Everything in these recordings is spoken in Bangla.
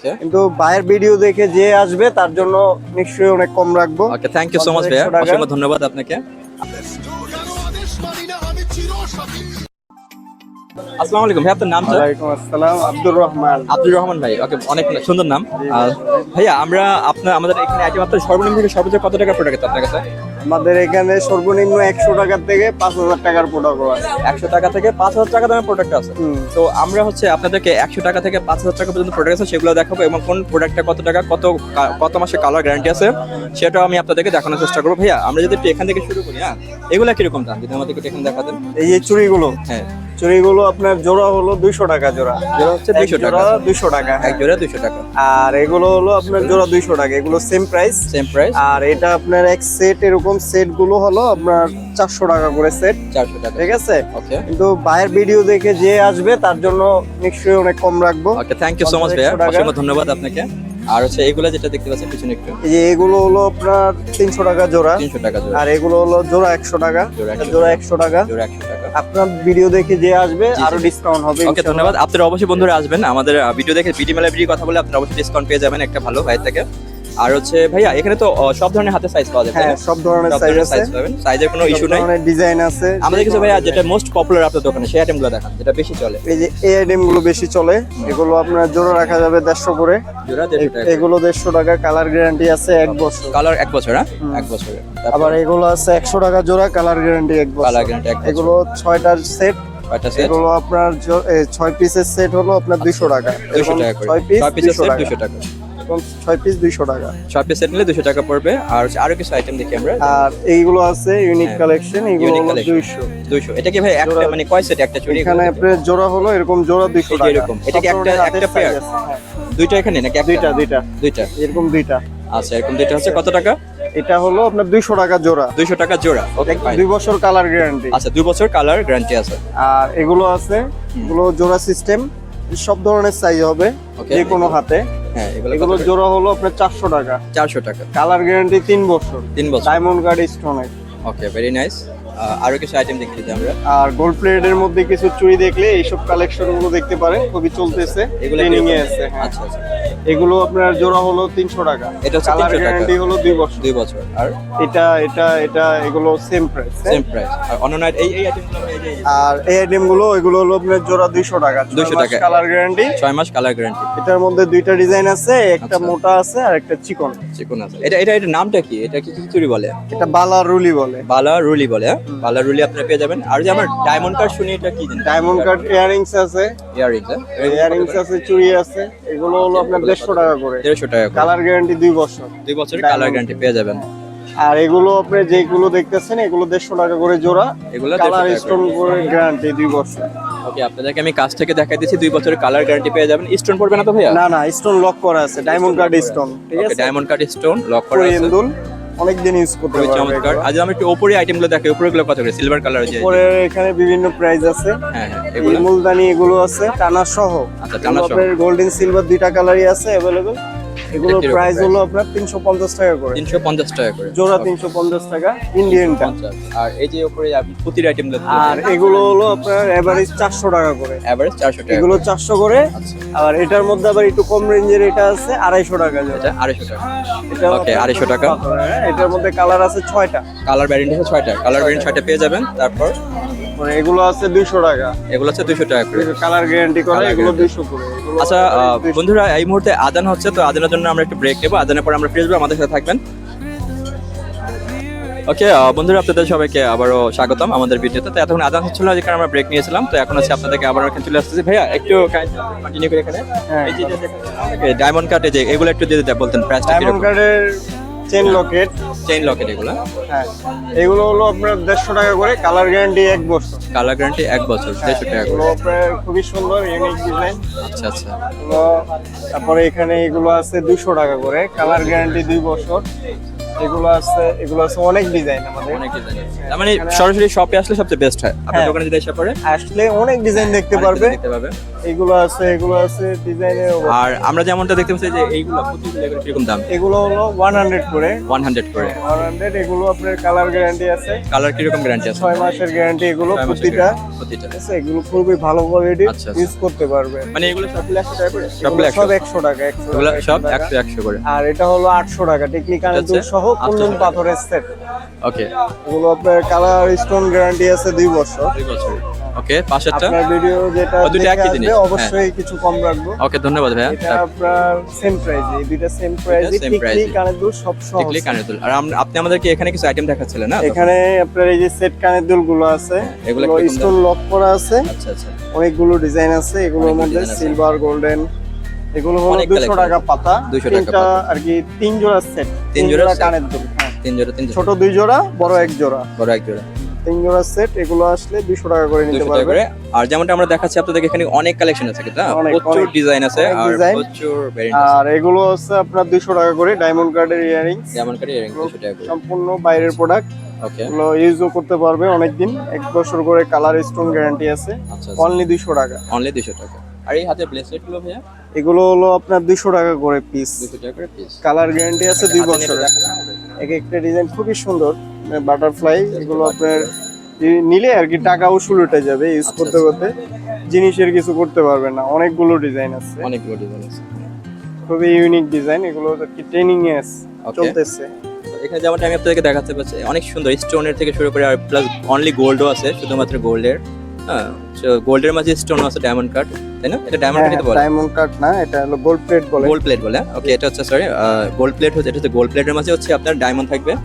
ওকে। কিন্তু ভাইয়ের ভিডিও দেখে যে আসবে তার জন্য নিশ্চয়ই অনেক কম রাখব। Okay thank you so much ভাইয়া। অসংখ্য ধন্যবাদ আপনাকে। আসসালামু আলাইকুম ভাই আপনার নাম স্যার ওয়ালাইকুম আসসালাম আব্দুর রহমান। আব্দুর রহমান ভাই ওকে অনেক সুন্দর নাম। ভাইয়া আমরা আপনার আমাদের এখানে আইটেম আপনার সর্বনিম্ন থেকে সর্বোচ্চ কত টাকা প্রোডাক্ট আপনার কাছে? আমাদের এখানে সর্বনিম্ন একশো টাকা থেকে পাঁচ হাজার টাকার প্রোডাক্ট আছে। একশো টাকা থেকে পাঁচ হাজার টাকা দামের প্রোডাক্ট আছে। তো আমরা হচ্ছে আপনাদেরকে একশো টাকা থেকে পাঁচ হাজার টাকা পর্যন্ত প্রোডাক্ট আছে সেগুলো দেখাবো এবং কোন প্রোডাক্টটা কত টাকা কত কত মাসে কালার গ্যারান্টি আছে সেটাও আমি আপনাদেরকে দেখানোর চেষ্টা করব। ভাইয়া আমরা যদি একটু এখান থেকে শুরু করি হ্যাঁ? এগুলো কীরকম দাম? যদি আমাদেরকে এখানে দেখাতেন। এই চুরিগুলো চুড়িগুলো? হ্যাঁ। চুড়িগুলো আপনার জোড়া হলো দুইশো টাকা জোড়া। জোড়া হচ্ছে দুইশো টাকা। দুইশো টাকা। এক জোড়া দুইশো টাকা। আর এগুলো হলো আপনার জোড়া দুইশো টাকা এগুলো সেম প্রাইস সেম প্রাইস আর এটা আপনার এক সেট এরকম সেটগুলো হলো আপনার চারশো টাকা করে সেট চারশো টাকা। ঠিক আছে? কিন্তু ভাইয়ের ভিডিও দেখে যে আসবে তার জন্য নিশ্চয়ই অনেক কম রাখব। Okay thank you so much ভাইয়া। অসংখ্য ধন্যবাদ আপনাকে। আর হচ্ছে এগুলো যেটা দেখতে পাচ্ছেন পিছনে একটু। এই যে এগুলো হলো আপনার তিনশো টাকা জোড়া। তিনশো টাকা জোড়া। আর এগুলো হলো জোড়া একশো টাকা। জোড়া একশো টাকা। জোড়া একশো টাকা। আপনার ভিডিও দেখে যে আসবে আরও ডিসকাউন্ট হবে ওকে ধন্যবাদ। আপনারা অবশ্যই বন্ধুরা আসবেন। আমাদের ভিডিও দেখে বিডি মেলা বিডি কথা বলে আপনারা অবশ্যই ডিসকাউন্ট পেয়ে যাবেন একটা ভালো ভাই থেকে। আর হচ্ছে ভাইয়া এখানে তো সব ধরনের হাতে সাইজ পাওয়া যায় হ্যাঁ সব ধরনের সাইজ আছে। সাইজ পাবেন। সাইজের কোনো ইস্যু নাই। ডিজাইন আছে আমাদের কিছু ভাইয়া যেটা মোস্ট পপুলার আপনার দোকানে সেই আইটেমগুলো দেখান যেটা বেশি চলে। এই যে এই আইটেমগুলো বেশি চলে এগুলো আপনার জোড়া রাখা যাবে দেড়শো করে। জোড়া দেড়শো টাকা। এগুলো দেড়শো টাকা কালার গ্যারান্টি আছে এক বছর। কালার এক বছর হ্যাঁ? এক বছরের। আবার এগুলো আছে একশো টাকা জোড়া কালার গ্যারান্টি এক বছর। কালার গ্যারান্টি এক বছর। এগুলো ছয়টার সেট সেট এগুলো আপনার ছয় পিসের সেট হলো আপনার দুইশো টাকা। এরকম টাকা ছয় পিস দুইশো টাকা। ছয় পিস দুইশো টাকা। ছয় পিস সেট নিলে দুশো টাকা পড়বে। আর আরও কিছু আইটেম দেখি আমরা। আর এইগুলো আছে ইউনিক কালেকশন হলো দুইশো। দুইশো। এটা কি ভাই একটা মানে কয় সেট একটা চুড়ি এখানে আপনার জোড়া হলো এরকম জোড়া দুইশো টাকা। এরকম। এটা কি একটা- একটা আছে, হ্যাঁ। দুইটা এখানে নাকি দুইটা দুইটা। দুইটা। এরকম দুইটা। আচ্ছা এরকম দুইটা হচ্ছে কত টাকা? এটা হলো আপনার দুইশো টাকা জোড়া। দুইশো টাকা জোড়া। ওকে দুই বছর কালার গ্যারান্টি আচ্ছা দুই বছর কালার গ্যারান্টি আছে। আর এগুলো আছে এগুলো জোড়া সিস্টেম সব ধরনের সাইজ হবে. যে কোনো হাতে। হ্যাঁ এগুলো জোড়া হলো আপনার চারশো টাকা। চারশো টাকা। কালার গ্যারান্টি তিন বছর। তিন বছর। ডায়মন্ড গার্ড স্টোনের ওকে ভেরি নাইস আরও কিছু আইটেম দেখি যদি আমরা। আর গোল্ড প্লেটের মধ্যে কিছু চুড়ি দেখলে এইসব কালেকশনগুলো দেখতে পারেন খুবই চলতেছে এগুলো ট্রেনিং এ আছে হ্যাঁ। আচ্ছা আচ্ছা। এগুলো আপনার জোড়া হলো তিনশো টাকা। এটা হচ্ছে কালার 300 টাকা। গ্যারান্টি হলো দুই বছর। দুই বছর। আর এটা এটা এটা এগুলো সেম প্রাইস সেম প্রাইস আর অন্য নাইট এই এই আইটেমগুলো আর এই আইটেমগুলো এগুলো হলো আপনার জোড়া দুইশো টাকা। 200 টাকা। কালার গ্যারান্টি ছয় মাস কালার গ্যারান্টি এটার মধ্যে দুইটা ডিজাইন আছে একটা আচ্ছা। মোটা আছে আর একটা চিকন। চিকন আছে। এটা এটা এটার নামটা কি? এটা কি চুরি বলে? এটা বালা রুলি বলে। বালা রুলি বলে হ্যাঁ? বালা রুলি আপনারা পেয়ে যাবেন। আর যে আমার ডায়মন্ড কার্ড শুনি এটা কি জিনিস? ডায়মন্ড কাট ইয়ারিংস আছে। ইয়ারিংস ইয়ারিংস আছে চুড়ি আছে। এগুলো হলো আপনার দেড়শো টাকা করে। দেড়শো টাকা কালার গ্যারান্টি দুই বছর। দুই বছরের কালার গ্যারান্টি পেয়ে যাবেন। আর এগুলো আপনি যেগুলো দেখতেছেন এগুলো দেড়শো টাকা করে জোড়া। এগুলো কালার 150 স্টোন করে গ্যারান্টি দুই বছর। ওকে আপনাদেরকে আমি কাছ থেকে দেখাই দিচ্ছি দুই বছরের কালার গ্যারান্টি পেয়ে যাবেন। স্টোন পড়বে না তো ভাইয়া? না না স্টোন লক করা আছে ডায়মন্ড কার্ড স্টোন ঠিক আছে? ডায়মন্ড কার্ড স্টোন লক করা আছে। দুল অনেক দিন ইউজ করতে পারবে চমৎকার। আজ আমি একটু উপরে আইটেমগুলো দেখাই উপরেগুলো কত করে? সিলভার কালার যে উপরে এখানে বিভিন্ন প্রাইস আছে। হ্যাঁ হ্যাঁ এগুলো। মুলদানি এগুলো আছে টানা সহ। আচ্ছা, টানা সহ। গোল্ডেন সিলভার দুইটা কালারই আছে অ্যাভেলেবল এগুলোর প্রাইস হলো আপনার তিনশো পঞ্চাশ টাকা করে। তিনশো পঞ্চাশ টাকা করে। জোড়া তিনশো পঞ্চাশ টাকা ইন্ডিয়ানটা পঞ্চাশ আর এই যে উপরে আপনি আইটেমগুলো আর এগুলো হলো আপনার এভারেজ চারশো টাকা করে। এভারেজ চারশো টাকা এগুলো চারশো করে। আচ্ছা। আর এটার মধ্যে আবার একটু কম রেঞ্জের এটা আছে আড়াইশো টাকা জোড়া। এটা আড়াইশো টাকা। এটা ওকে আড়াইশো টাকা। এটার মধ্যে কালার আছে ছয়টা। কালার ভ্যারিয়েন্ট আছে ছয়টা। কালার ভ্যারিয়েন্ট ছয়টা পেয়ে যাবেন। তারপর মানে এগুলো আছে দুইশো টাকা। এগুলো হচ্ছে দুশো টাকা করে। কালার গ্যারান্টি করে এগুলো guarantee। দুইশো করে। আচ্ছা বন্ধুরা এই মুহূর্তে আদান হচ্ছে তো আদানের জন্য আমরা একটু ব্রেক নেব। আদানের পর আমরা ফিরে আমাদের সাথে থাকবেন। ওকে বন্ধুরা আপনাদের সবাইকে আবারও স্বাগতম আমাদের ভিডিওতে তো। এতক্ষণ আদান হচ্ছিল না যে কারণে আমরা ব্রেক নিয়েছিলাম। তো এখন হচ্ছে আপনাদেরকে আবার এখানে চলে আসতেছি। ভাইয়া একটু কন্টিনিউ করে এখানে। হ্যাঁ। ডায়মন্ড কাটে যে এগুলো একটু দিয়ে দিতে বলতেন প্রাইসটা ডায়মন্ড কার্ডের চেন লকেট চেইন লকেট এগুলো। হ্যাঁ। এগুলো হলো আপনার দেড়শো টাকা করে কালার গ্যারান্টি এক বছর। কালার গ্যারান্টি এক বছর দেড়শো টাকা করে। এগুলো আপনার খুবই সুন্দর ইউনিক ডিজাইন আচ্ছা আচ্ছা। তারপরে এখানে এগুলো আছে দুশো টাকা করে কালার গ্যারান্টি দুই বছর। এগুলো আছে এগুলো আছে অনেক ডিজাইন আমাদের। অনেক ডিজাইন তার মানে সরাসরি শপে আসলে সবচেয়ে বেস্ট হয়। আপনার হ্যাঁ। দোকানে যদি এসে পড়ে আসলে অনেক ডিজাইন দেখতে পারবে। এগুলো আছে এগুলো আছে ডিজাইনের আর আমরা যেমনটা দেখতে পাচ্ছি যে এইগুলো প্রতিগুলো এগুলো কীরকম দাম? এগুলো হলো ওয়ান হান্ড্রেড করে। ওয়ান হান্ড্রেড করে। ওয়ান হান্ড্রেড এগুলো আপনার কালার গ্যারান্টি আছে। কালার কীরকম গ্যারান্টি আছে? ছয় মাসের গ্যারান্টি এগুলো প্রতিটা। প্রতিটা। আছে? এগুলো খুবই ভালো কোয়ালিটি আচ্ছা, আচ্ছা। ইউজ করতে পারবে। মানে এগুলো সবগুলো একশো টাকা করে। সব একশো টাকা একশো এগুলো টাকা, সব টাকা। একশো একশো করে। আর এটা হলো আটশো টাকা। টেকনিক্যাল সহ 800 কুন্দন টাকা। পাথরের সেট ওকে এগুলো আপনার কালার স্টোন গ্যারান্টি আছে দুই বছর। দুই বছর। ওকে পাশেরটা? আপনার ভিডিও যেটা দুটো একই জিনিস, হ্যাঁ। অবশ্যই কিছু কম রাখব। ওকে ধন্যবাদ ভাইয়া। এটা আপনার সেম প্রাইস এই দুইটা সেম প্রাইস টিকলি। কানের দুল সব সহ টিকলি কানের দুল আর আপনি আমাদেরকে এখানে কিছু আইটেম দেখাচ্ছিলেন না? এখানে আপনার এই যে সেট কানের দুলগুলো আছে এগুলো এগুলো স্টোন লক করা আছে। আচ্ছা আচ্ছা। অনেকগুলো ডিজাইন আছে এগুলোর মধ্যে সিলভার গোল্ডেন এগুলো হলো অনেক দুশো collection টাকা পাতা 200 টাকা পাতা। আর কি তিন জোড়া সেট তিন জোড়া কানের দুল হ্যাঁ। তিন জোড়া তিন জোড়া। ছোট দুই জোড়া বড় এক জোড়া। বড় এক জোড়া। তিন জোড়া সেট এগুলো আসলে দুশো টাকা করে নিতে পারবে। আর যেমনটা আমরা দেখাচ্ছি আপনাদের এখানে অনেক কালেকশন আছে? প্রচুর ডিজাইন আছে আর প্রচুর ভেরিয়েন্ট আর এগুলো হচ্ছে আপনার দুশো টাকা করে ডায়মন্ড কার্ডের ইয়ারিংস যেমন করে earring দুশো টাকা করে। সম্পূর্ণ বাইরের প্রোডাক্ট ওকে এগুলো ইউজও করতে পারবে অনেকদিন। এক বছর করে কালার স্টোন গ্যারান্টি আছে। আচ্ছা অনলি দুশো টাকা। অনলি দুশো টাকা। আর এই ব্রেসলেটগুলো ভাইয়া? এগুলো হলো আপনার দুশো টাকা করে পিস কালার গ্যারান্টি আছে দুই বছরের। এক একটা ডিজাইন খুবই সুন্দর। বাটারফ্লাই এগুলো আপনার নিলে আর কি টাকা উসুল উঠে যাবে ইউজ আচ্ছা, করতে করতে। জিনিসের কিছু করতে পারবে না। অনেকগুলো ডিজাইন আছে। অনেকগুলো ডিজাইন আছে। খুবই ইউনিক ডিজাইন এগুলো আর কি ট্রেনিং এ চলতেছে। এখানে যেমনটা আমি আপনাদেরকে দেখাতে পাচ্ছি অনেক সুন্দর স্টোনের থেকে শুরু করে আর প্লাস অনলি গোল্ডও আছে শুধুমাত্র গোল্ডের হ্যাঁ গোল্ডের মাঝে স্টোন আছে ডায়মন্ড কাট তাই না? এটা ডায়মন্ড কাটই বলে? ডায়মন্ড কাট না এটা হলো গোল্ড প্লেট বলে। গোল্ড প্লেট বলে ওকে এটা হচ্ছে সরি গোল্ড প্লেট হচ্ছে এটা হচ্ছে গোল্ড প্লেটের মাঝে হচ্ছে আপনার ডায়মন্ড থাকবে। হ্যাঁ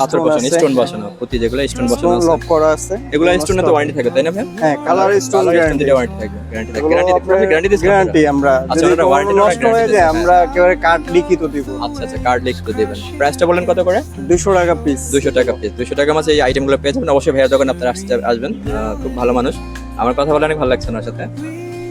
পাথর বসানো স্টোন বসানো প্রতি যেগুলো স্টোন বসানো আছে। লক করা আছে। এগুলো স্টোনে তো ওয়ারেন্টি থাকে তাই না ভাই? হ্যাঁ কালার স্টোন গ্যারান্টি ওয়ারেন্টি থাকবে গ্যারান্টি থাকে গ্যারান্টি গ্যারান্টি গ্যারান্টি আমরা। আচ্ছা, ওটা কখনো নষ্ট হয়ে যায় আমরা একেবারে কার্ড লিখিত দিব। আচ্ছা আচ্ছা কার্ড লিখে তো দেবেন প্রাইসটা বলেন কত করে? দুশো টাকা পিস দুশো টাকা পিস দুশো টাকা মাসে এই আইটেমগুলো পেয়ে যাবেন। অবশ্যই ভাইয়া দোকান আপনারা আসতে আসবেন খুব ভালো মানুষ। আমার কথা বলে অনেক ভালো লাগছে ওনার সাথে।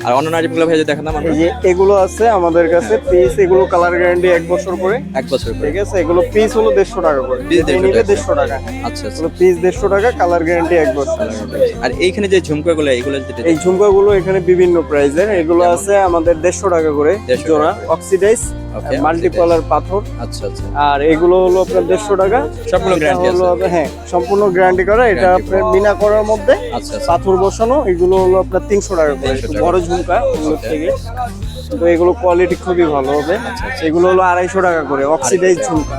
আর অন্য ভাইয়া যদি দেখাতাম আমরা যে এগুলো আছে আমাদের কাছে পিস এগুলো কালার গ্যারান্টি এক বছর করে। এক বছর করে। ঠিক আছে? এগুলো পিস হলো দেড়শো টাকা করে। Piece যেটা 150 নিলে দেড়শো টাকা আচ্ছা আচ্ছা। এগুলো পিস দেড়শো টাকা কালার গ্যারান্টি এক বছর। আর এইখানে যে ঝুমকাগুলো এগুলো যেটা এই ঝুমকাগুলো এখানে বিভিন্ন প্রাইজের এগুলো আছে আমাদের দেড়শো টাকা করে 150 জোড়া অক্সিডাইজ মাল্টিপলার পাথর আচ্ছা আচ্ছা। আর এগুলো হলো আপনার দেড়শো টাকা। সবগুলো গ্যারান্টি হলো আছে। হ্যাঁ সম্পূর্ণ গ্যারান্টি করা। এটা আপনার বিনা করার মধ্যে আচ্ছা আচ্ছা। পাথর বসানো এগুলো হলো আপনার তিনশো টাকা করে। 300 একটু টাকা। বড় ঝুমকা থেকে। তো এগুলো কোয়ালিটি খুবই ভালো হবে। আচ্ছা, এগুলো হলো আড়াইশো টাকা করে অক্সিডাইজ ঝুমকা.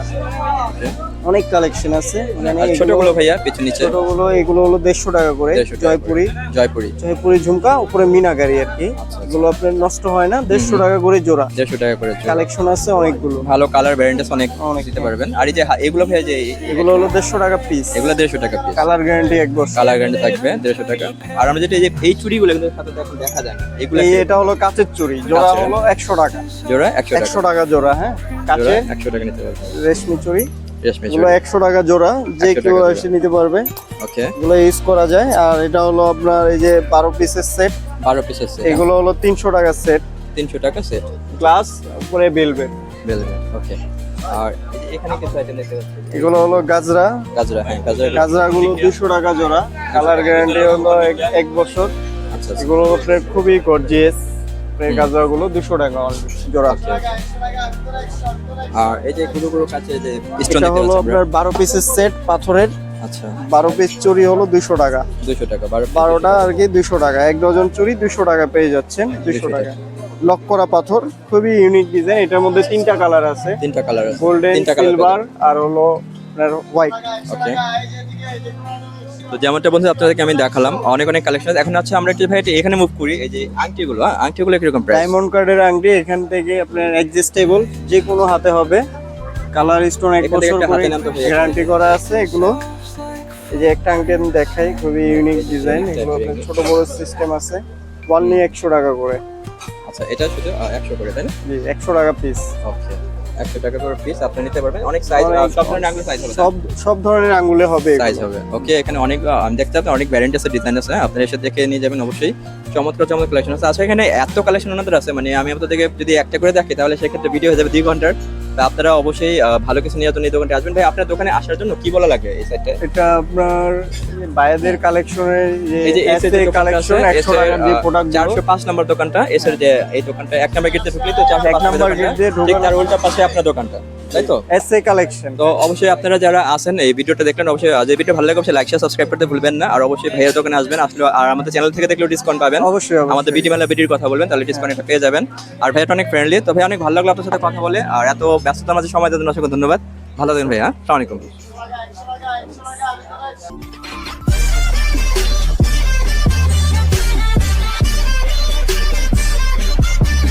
অনেক কালেকশন আছে। মানে ছোটগুলো ভাইয়া পিছু নিচে। ছোটগুলো এগুলো হলো দেড়শো টাকা করে। জয়পুরি। জয়পুরি। জয়পুরি ঝুমকা উপরে মিনাকারি আর কি। আচ্ছা, এগুলো আপনার নষ্ট হয় না দেড়শো টাকা করে জোড়া। দেড়শো টাকা করে কালেকশন আছে অনেকগুলো। ভালো কালার ভ্যারিয়েন্টস অনেক অনেক। দিতে পারবেন। আর এই যে এগুলো ভাইয়া যে এগুলো হলো দেড়শো টাকা পিস এগুলো দেড়শো টাকা পিস কালার গ্যারান্টি এক বছর। কালার গ্যারান্টি থাকবে দেড়শো টাকা। আর আমরা যেটা এই যে এই চুড়িগুলো কিন্তু সাথে দেখা যায় না। এগুলো এটা হলো কাচের চুড়ি। জোড়া হলো একশো টাকা। জোড়া একশো টাকা। জোড়া হ্যাঁ? জোড়া কাচে একশো টাকা নিতে পারবে রেশমি চুড়ি। এগুলো একশো টাকা জোড়া যে 100 কেউ এসে নিতে পারবে। ওকে। এগুলো ইউজ করা যায়। আর এটা হলো আপনার এই যে বারো পিসের সেট। বারো পিসের সেট এগুলো হলো তিনশো টাকা সেট। তিনশো টাকা সেট। গ্লাস উপরে বেলবে বেলবে ওকে। আর এখানে কিছু আইটেম দেখতে পাচ্ছি। এগুলো হলো গাজরা। গাজরা হ্যাঁ গাজরা গাজরা গুলো দুশো টাকা জোড়া। কালার গ্যারান্টি হলো এক- বছর। আচ্ছা আচ্ছা। এগুলো খুবই গর্জিয়াস গাজরা গুলো দুশো টাকা জোড়া আর এই যে গুলো গুলো কাছে যে স্টোন এটা হলো আপনার বারো পিসের সেট পাথরের। আচ্ছা। বারো পিস চুরি হলো দুশো টাকা। দুশো টাকা বারো বারোটা আর কি দুশো টাকা। এক ডজন চুরি দুশো টাকা পেয়ে যাচ্ছেন দুশো 200 টাকা। লক করা পাথর খুবই ইউনিক ডিজাইন এটার মধ্যে তিনটা কালার আছে। তিনটা কালার আছে। গোল্ডেন সিলভার আর হলো আপনার হোয়াইট ওকে তো যেমনটা বন্ধু আপনাদেরকে আমি দেখালাম অনেক অনেক কালেকশন এখন আছে আমরা একটু ভাই এখানে মুভ করি এই যে আংটিগুলো হ্যাঁ? আংটিগুলো কীরকম প্রাইস ডায়মন্ড কার্ডের আংটি এখান থেকে আপনার অ্যাডজাস্টেবল যে কোনো হাতে হবে। কালার স্টোন এক বছর করে হাতে নাম তো গ্যারান্টি করা আছে এগুলো। এই যে একটা আংটি আমি দেখাই খুবই ইউনিক ডিজাইন এগুলো আপনার ছোট বড় সিস্টেম আছে। ওয়ান ওয়ানলি একশো টাকা করে। আচ্ছা এটা শুধু একশো করে তাই না? জি একশো টাকা পিস ওকে একশো টাকা করে পিস আপনি নিতে পারবেন। অনেক সাইজ সব ধরনের আঙুলে সাইজ হবে সব সব ধরনের আঙুলে হবে সাইজ হবে। ওকে এখানে অনেক আমি দেখতে অনেক ভ্যারিয়েন্ট আছে ডিজাইন আছে হ্যাঁ, আপনারা এসে দেখে নিয়ে যাবেন অবশ্যই। চমৎকার চমৎকার কালেকশন আছে। আচ্ছা এখানে এত কালেকশন ওনাদের আছে মানে আমি আপনাদেরকে যদি একটা করে দেখি তাহলে সেক্ষেত্রে ভিডিও হয়ে যাবে দুই ঘণ্টার। আপনারা অবশ্যই ভালো কিছু নিয়ে এই দোকানটা আসবেন। ভাই আপনার দোকানে আসার জন্য কি বলা লাগে এই সাইডে এটা আপনার বায়াদের কালেকশনের যে এই যে এস এর কালেকশন একশো টাকা দিয়ে প্রোডাক্ট চারশো পাঁচ নম্বর দোকানটা এর যে এই দোকানটা এক নম্বর গেটে ঢুকলে তো চারশো এক পাঁচ নাম্বার নম্বর গেট দিয়ে ঢোকার উল্টা পাশে আপনার দোকানটা। তাই তো? এস কালেকশন তো অবশ্যই আপনারা যারা আছেন এই ভিডিওটা দেখলেন অবশ্যই যে ভিডিও ভালো লাগে অবশ্যই লাইক শেয়ার সাবস্ক্রাইব করতে ভুলবেন না। আর অবশ্যই ভাইয়ের দোকানে আসবেন আসলে আর আমাদের চ্যানেল থেকে দেখলেও ডিসকাউন্ট পাবেন। অবশ্যই আমাদের বিডি মেলা বিডির কথা বলবেন তাহলে ডিসকাউন্ট পেয়ে যাবেন। আর ভাইয়াটা অনেক ফ্রেন্ডলি তো ভাই অনেক ভালো লাগল আপনার সাথে কথা বলে। আর এত ব্যস্ততার মাঝে সময় দেওয়ার জন্য অসংখ্য ধন্যবাদ। ভালো থাকবেন ভাইয়া। আসসালামু আলাইকুম।